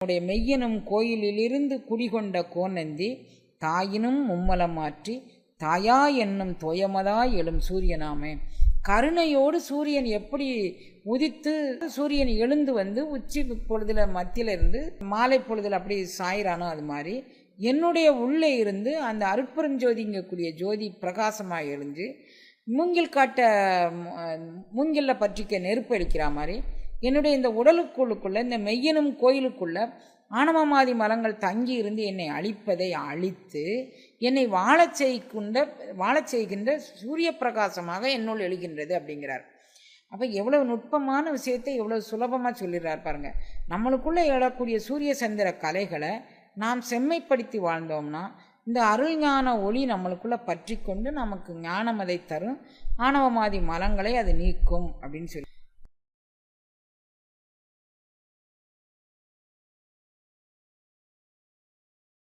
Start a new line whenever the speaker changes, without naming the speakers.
தன்னுடைய மெய்யனும் கோயிலிலிருந்து குடிகொண்ட கோநந்தி தாயினும் மும்மலம் மாற்றி தாயா என்னும் தோயமதாய் எழும் சூரியனாமே. கருணையோடு சூரியன் எப்படி உதித்து சூரியன் எழுந்து வந்து உச்சி பொழுதுல மத்தியில இருந்து மாலை பொழுதுல அப்படி சாயிறானோ அது மாதிரி என்னுடைய உள்ளே இருந்து அந்த அருட்பெருஞ்சோதிங்கக்கூடிய ஜோதி பிரகாசமாக எழுந்து மூங்கில் காட்ட மூங்கில்ல பற்றிக்க நெருப்பு அடிக்கிற மாதிரி என்னுடைய இந்த உடலுக்குள்ளுக்குள்ளே இந்த மெய்யனும் கோயிலுக்குள்ளே ஆணவமாதி மலங்கள் தங்கி இருந்து என்னை அழிப்பதை அழித்து என்னை வாழச் செய்கின்ற வாழச் செய்கின்ற சூரிய பிரகாசமாக என்னுள் எழுகின்றது அப்படிங்கிறார். அப்போ எவ்வளோ நுட்பமான விஷயத்தை எவ்வளோ சுலபமாக சொல்லிடுறார் பாருங்கள் நம்மளுக்குள்ளே எழக்கூடிய சூரிய சந்திர கலைகளை நாம் செம்மைப்படுத்தி வாழ்ந்தோம்னா இந்த அருள் ஞான ஒளி நம்மளுக்குள்ளே பற்றி கொண்டு நமக்கு ஞானம் அதை தரும். ஆணவமாதி மலங்களை அது நீக்கும் அப்படின்னு சொல்லி